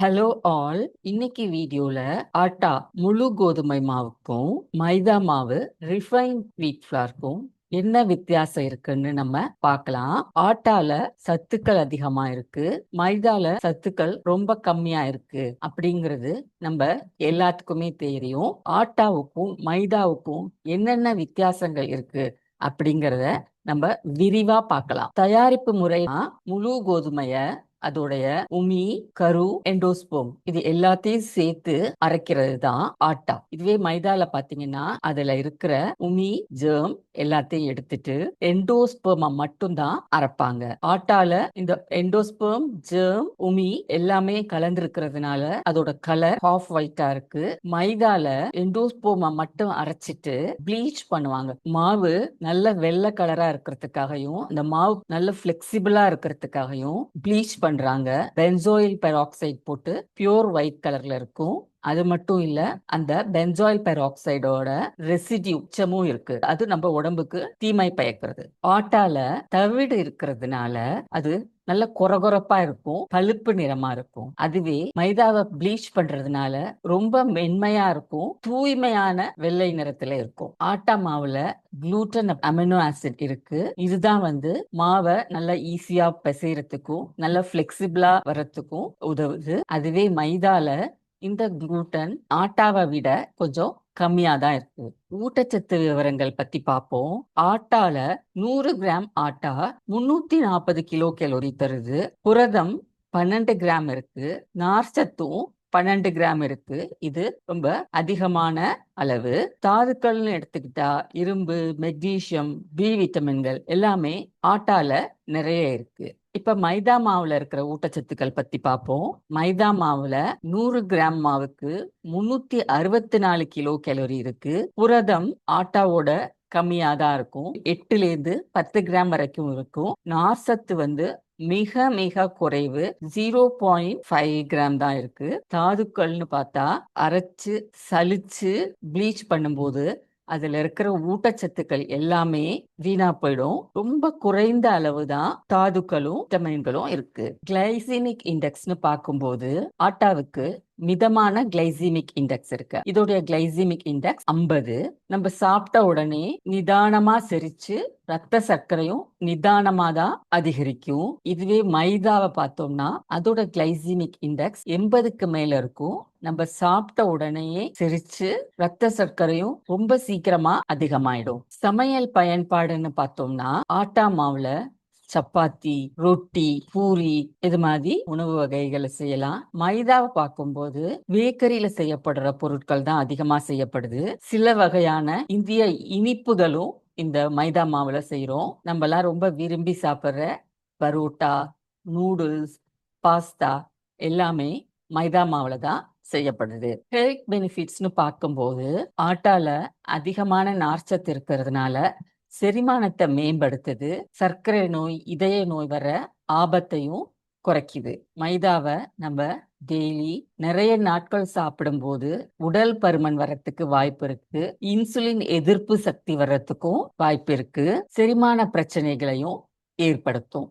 Hello all இன்னைக்கு வீடியோல ஆட்டா முழு கோதுமை மாவுக்கும் மைதா மாவு ரிஃபைன் வீட் ஃபிளார்க்கும் என்ன வித்தியாசம் இருக்குன்னு நம்ம பார்க்கலாம். ஆட்டால சத்துக்கள் அதிகமா இருக்கு. மைதால சத்துக்கள் ரொம்ப கம்மியா இருக்கு அப்படிங்கிறது நம்ம எல்லாத்துக்குமே தெரியும். ஆட்டாவுக்கும் மைதாவுக்கும் என்னென்ன வித்தியாசங்கள் இருக்கு அப்படிங்கிறத நம்ம விரிவா பார்க்கலாம். தயாரிப்பு முறைனா முழு கோதுமைய அதோடைய உமி கரு எண்டோஸ்போம் இது எல்லாத்தையும் சேர்த்து அரைக்கிறது தான் ஆட்டா. இதுவே மைதால பாத்தீங்கன்னா அதுல இருக்கிற உமி ஜேர்ம் எல்லாத்தையும் எடுத்துட்டு எண்டோஸ்போம மட்டும் தான் அரைப்பாங்க. ஆட்டால இந்த எண்டோஸ்போம் ஜேர்ம் உமி எல்லாமே கலந்துருக்கிறதுனால அதோட கலர் ஹாஃப் ஒயிட்டா இருக்கு. மைதால எண்டோஸ்போம மட்டும் அரைச்சிட்டு ப்ளீச் பண்ணுவாங்க. மாவு நல்ல வெள்ளை கலரா இருக்கிறதுக்காகவும் இந்த மாவு நல்ல பிளெக்சிபிளா இருக்கிறதுக்காகவும் ப்ளீச் பண்றாங்க. பென்சோயில் பெராக்சைடு போட்டு பியூர் ஒயிட் கலர்ல இருக்கும். அது மட்டும் இல்ல அந்த பென்சாயில் பெராக்சைடோட ரெசிடியூ உச்சமும் இருக்கு. அது நம்ம உடம்புக்கு தீமை பயக்கிறது. ஆட்டால தவிடு இருக்கிறதுனால அது நல்ல கொரகொரப்பா இருக்கும் பழுப்பு நிறமா இருக்கும். அதுவே மைதாவை ப்ளீச் பண்றதுனால ரொம்ப மென்மையா இருக்கும் தூய்மையான வெள்ளை நிறத்துல இருக்கும். ஆட்டா மாவுல குளூட்டன் அமினோ ஆசிட் இருக்கு. இதுதான் வந்து மாவை நல்லா ஈஸியா பிசைறதுக்கும் நல்ல பிளெக்சிபிளா வரத்துக்கும் உதவுது. அதுவே மைதால இந்த குளூட்டன் ஆட்டாவை விட கொஞ்சம் கம்மியா தான் இருக்கு. ஊட்டச்சத்து விவரங்கள் பத்தி பார்ப்போம் ஆட்டால நூறு கிராம் ஆட்டா முன்னூத்தி நாற்பது கிலோ கேலோரி தருது. புரதம் பன்னெண்டு கிராம் இருக்கு. நார்ச்சத்தும் பன்னெண்டு கிராம் இருக்கு. இது ரொம்ப அதிகமான அளவு. தாதுக்கள்னு எடுத்துக்கிட்டா இரும்பு மெக்னீசியம் பி விட்டமின்கள் எல்லாமே ஆட்டால நிறைய இருக்கு. இப்ப மைதா மாவுல இருக்கிற ஊட்டச்சத்துக்கள் பத்தி பார்ப்போம் மைதா மாவுல நூறு கிராம் மாவுக்கு முன்னூத்தி அறுபத்தி நாலு கிலோ கேலரி இருக்கு. புரதம் ஆட்டாவோட கம்மியா தான் இருக்கும். எட்டுல இருந்து பத்து கிராம் வரைக்கும் இருக்கும். நார்சத்து வந்து மிக மிக குறைவு. ஜீரோ பாயிண்ட் ஃபைவ் கிராம் தான் இருக்கு. தாதுக்கள்னு பார்த்தா அரைச்சு சலிச்சு ப்ளீச் பண்ணும்போது அதுல இருக்கிற ஊட்டச்சத்துக்கள் எல்லாமே வீணா போயிடும். ரொம்ப குறைந்த அளவு தான் தாதுக்களும் விட்டமின்களும் இருக்கு. கிளைசினிக் இண்டெக்ஸ்னு பார்க்கும்போது ஆட்டாவுக்கு மிதமான கிளைசிமிக் இண்டெக்ஸ் இருக்கு. இதோடைய கிளைசிமிக் இண்டெக்ஸ் ஐம்பது. நம்ம சாப்பிட்ட உடனே நிதானமா செரிச்சு ரத்த சர்க்கரையும் நிதானமா தான் அதிகரிக்கும். இதுவே மைதாவை பார்த்தோம்னா அதோட கிளைசிமிக் இண்டெக்ஸ் எண்பதுக்கு மேல இருக்கும். நம்ம சாப்பிட்ட உடனேயே செரிச்சு ரத்த சர்க்கரையும் ரொம்ப சீக்கிரமா அதிகமாயிடும். சமையல் பயன்பாடுன்னு பார்த்தோம்னா ஆட்டா மாவுல சப்பாத்தி ரொட்டி பூரி இது மாதிரி உணவு வகைகளை செய்யலாம். மைதாவை பார்க்கும்போது பேக்கரியில செய்யப்படுற பொருட்கள் தான் அதிகமா செய்யப்படுது. சில வகையான இந்திய இனிப்புகளும் இந்த மைதா மாவுல செய்யறோம் நம்ம எல்லாம் ரொம்ப விரும்பி சாப்பிட்ற பரோட்டா நூடுல்ஸ் பாஸ்தா எல்லாமே மைதா மாவுல தான் செய்யப்படுது. ஹெல்த் பெனிஃபிட்ஸ்னு பார்க்கும்போது ஆட்டால அதிகமான நார்ச்சத்து இருக்கிறதுனால செரிமானத்தை மேம்படுத்துது. சர்க்கரை நோய் இதய நோய் வர ஆபத்தையும் குறைக்குது. மைதாவை நம்ம டெய்லி நிறைய நாட்கள் சாப்பிடும்போது உடல் பருமன் வரத்துக்கு வாய்ப்பு இருக்கு. இன்சுலின் எதிர்ப்பு சக்தி வர்றதுக்கும் வாய்ப்பு இருக்கு. செரிமான பிரச்சனைகளையும் ஏற்படுத்தும்.